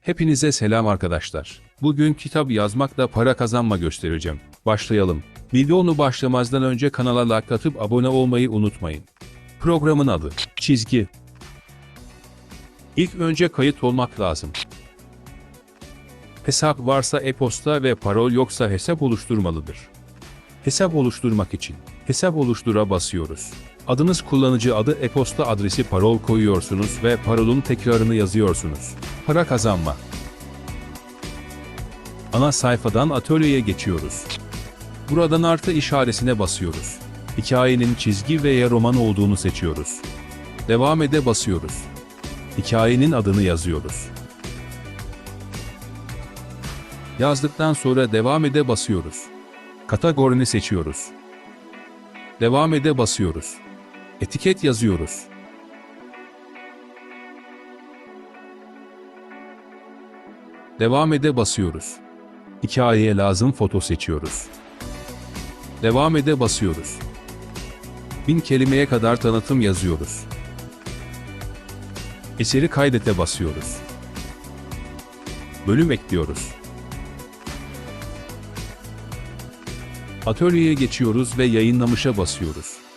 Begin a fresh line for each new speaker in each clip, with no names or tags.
Hepinize selam arkadaşlar. Bugün kitap yazmakla para kazanma göstereceğim. Başlayalım. Videonu başlamazdan önce kanala like atıp abone olmayı unutmayın. Programın adı Çizgi. İlk önce kayıt olmak lazım. Hesap varsa e-posta ve parol yoksa hesap oluşturmalıdır. Hesap oluşturmak için hesap oluştura basıyoruz. Adınız kullanıcı adı e-posta adresi parol koyuyorsunuz ve parolun tekrarını yazıyorsunuz. Para kazanma. Ana sayfadan atölyeye geçiyoruz. Buradan artı işaretine basıyoruz. Hikayenin çizgi veya roman olduğunu seçiyoruz. Devam ede basıyoruz. Hikayenin adını yazıyoruz. Yazdıktan sonra devam ede basıyoruz. Kategorini seçiyoruz. Devam ede basıyoruz. Etiket yazıyoruz. Devam ede basıyoruz. Hikayeye lazım foto seçiyoruz. Devam ede basıyoruz. Bin kelimeye kadar tanıtım yazıyoruz. Eseri kaydete basıyoruz. Bölüm ekliyoruz. Atölyeye geçiyoruz ve yayınlamışa basıyoruz.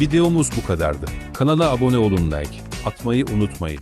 Videomuz bu kadardı. Kanala abone olun like atmayı unutmayın.